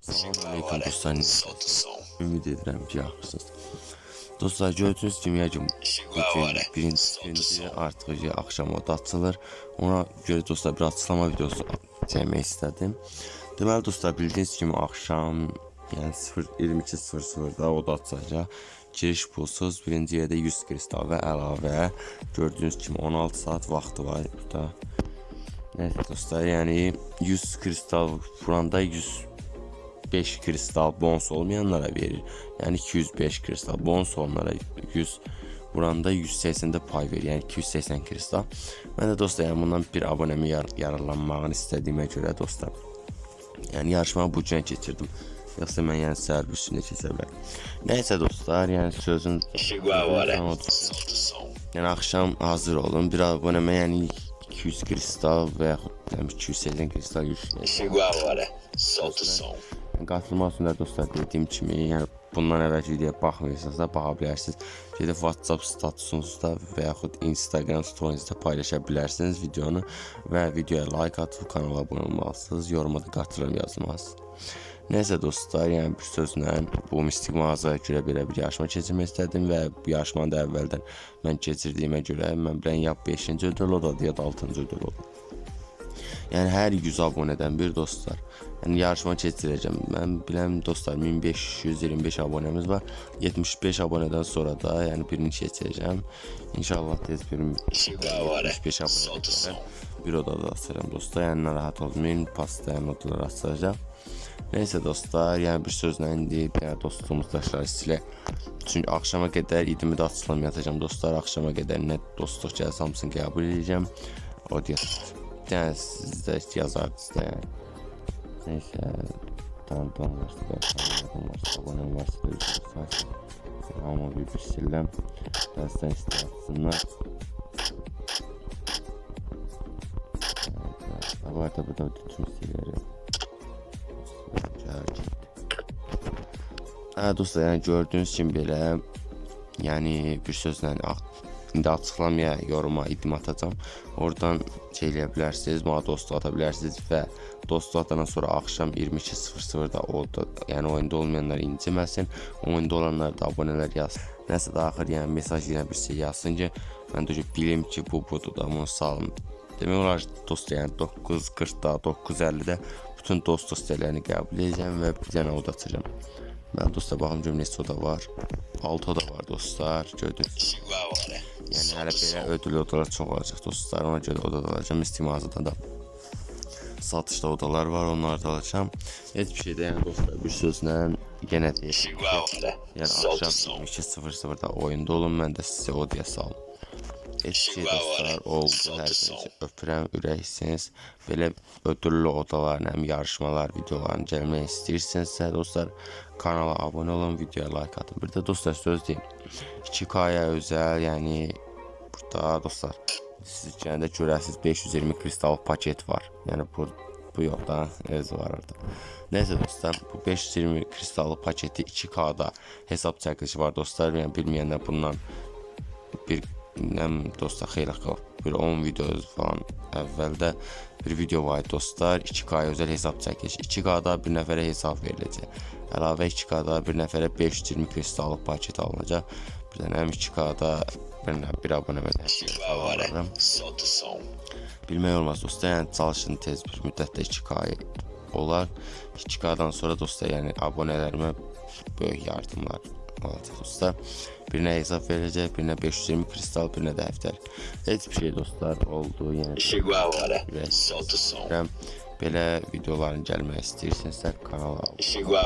Selamünaleyküm dostlar. Ümit ederim ki haklısınız. Dostlar gördünüz dünyacım. Birinci, birinci artıq axşam oda açılır. Ona görə dostlar bir açıqlama videosu çəkmək istədim. Deməli dostlar bildiyiniz kimi axşam yəni 22:00-da oda açılacaq. Giriş pulsuz, birinci yerdə 100 kristal və əlavə gördüyünüz kimi 16 saat vaxtı var burada. Neyse dostlar yani 100 kristal buranda 100 5 kristal bons olmayanlara verir. Yani 205 kristal bons olanlara 100 buranda 180'də pay verir. Yəni 280 kristal. Mən də dostlar, yəni bundan bir abunəmi yar yararlanmağını istədiyimə görə dostlar. Yəni yarışmanı bu gün keçirdim. Yoxsa mən yəni səhər bir üstündə dostlar, yəni sözün Yəni axşam hazır olun. Bir abunəmə yəni 200 kristal və yaxud yəni 280 kristal yükləyin. Som. Qatılmaq üçün də dostlar dediyim kimi, yəni bundan əvvəlki videoya baxmırsanız da baxa bilərsiniz. Gedib WhatsApp statusunuzda və yaxud Instagram storyinizdə paylaşa bilərsiniz videonu və videoya like atıb kanala abunə olmalısınız, yoruma da qatılım yazmalısınız. Neyse dostlar, yəni bir sözlə bu mistik mağazaya görə belə bir yarışma keçirmək istədim və bu yarışmanı da əvvəldən mən keçirdiyimə görə mən bilən ya 5-ci ödül odadı ya da 6-cı ödül oldu. Yəni hər 100 abunədən bir dostlar. Yəni yarışma keçirəcəm. Mən biləm dostlar 1525 abunəmiz var. 75 abunədən sonra da yəni birini keçirəcəm. İnşallah tez bir Chegou a hora. 75 Solta o som. abunədən bir odada açacağam dostlar. Yəni narahat olmayın. Pastayan odalar açacağam. Neyse dostlar, yəni bir sözlə indi yəni dostluğumuz daşlar silə. Çünki axşama qədər 20-də açılım yatacağam dostlar. Axşama qədər nə dostluq gəlsə hamısını qəbul edəcəm. O. Yəni siz də yazardınız da yəni. Neyse, tanıdığım varsa da, tanımadığım varsa, abonem varsa da üzülürsə, hamı bir bir siləm. Dəstən istəyəsinlər. Bu arada bütün siteleri Gəl getdi. Hə dostlar, yəni gördüyünüz kimi belə, yəni bir sözlə ax- indi açıqlamaya, yoruma idim atacağam. Oradan şey eləyə bilərsiniz, mənə dostluq ata bilərsiniz və dostluq atandan sonra axşam 22:00-da orada, yəni oyunda olmayanlar inciməsin, oyunda olanlar da abunələr yazsın. Nəsə də axır yəni mesaj ilə bir şey yazsın ki, mən də bilim ki, bu budur da bunu salın. Demək olar ki, dost yəni 9:40-da, 9:50-də bütün dostluq sitələrini qəbul edəcəm və bir dənə oda açacağam. Mən dostlar baxım görüm neçə oda var. 6 oda var dostlar. Gördünüz. Hələ belə som. ödül odalar çox olacaq dostlar. Ona görə oda da alacağım. İstimazada da satışda odalar var. Onları da alacağım. Heç bir şeydə yəni dostlar bir sözlə yenə hora. Yəni axşam som. 2:00-da oyunda olun. Mən də sizə odaya salım. Bir şey dostlar oldu. Hər birinizi öpürəm, ürəksiniz. Belə ödüllü odaların, həm yarışmalar, videoların gəlmək istəyirsinizsə dostlar, kanala abunə olun, videoya like atın. Bir də dostlar söz deyim. 2K-ya özəl, yəni burada dostlar siz gəndə görəsiniz 520 kristal paket var. Yəni bu bu yoxda öz var orada. Neyse dostlar bu 520 kristallı paketi 2K-da hesab çəkilişi var dostlar. Yəni bilməyənlər bundan bir nəm dostlar xeyli qalıb. Bir 10 video falan əvvəldə bir video var dostlar. 2K özəl hesab çəkiliş. 2K-da bir nəfərə hesab veriləcək. Əlavə 2K-da bir nəfərə 520 kristallıq paket alınacaq. Bir dənə həm 2K-da bir, nə- bir abunə Chegou a hora. verəcəm. Solta o som. Bilmək olmaz dostlar. Yəni çalışın tez bir müddətdə 2K olar. 2K-dan sonra dostlar, yəni abunələrimə böyük yardımlar olacaq dostlar. Birinə hesab verəcək, birinə 520 kristal, birinə də həftəlik. Heç bir şey dostlar oldu. Yəni Chegou a hora. ürək Solta o som. istəyirəm. Belə videoların gəlmək istəyirsinizsə kanala abunə Chegou